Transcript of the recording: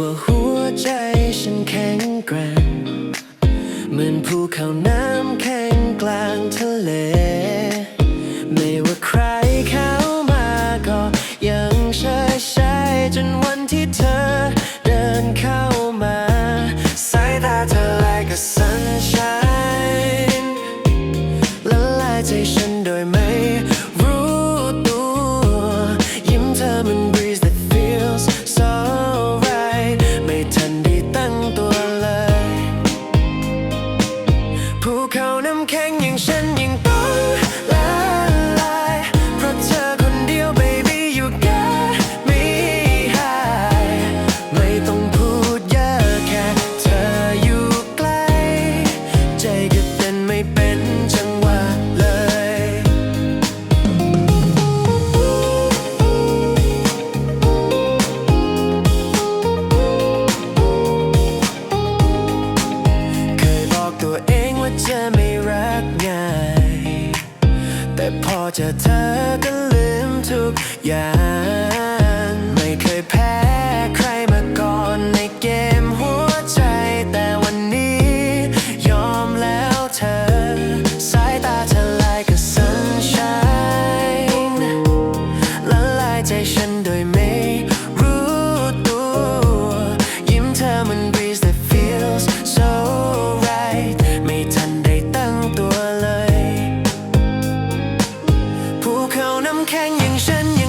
ว่าหัวใจฉันแข็งแกร่งเหมือนภูเขาน้ำแข็งกลางทะเล 身影，身影。 ไม่รักไงแต่พอจะเธอก็ลืมทุกอย่าง 隐身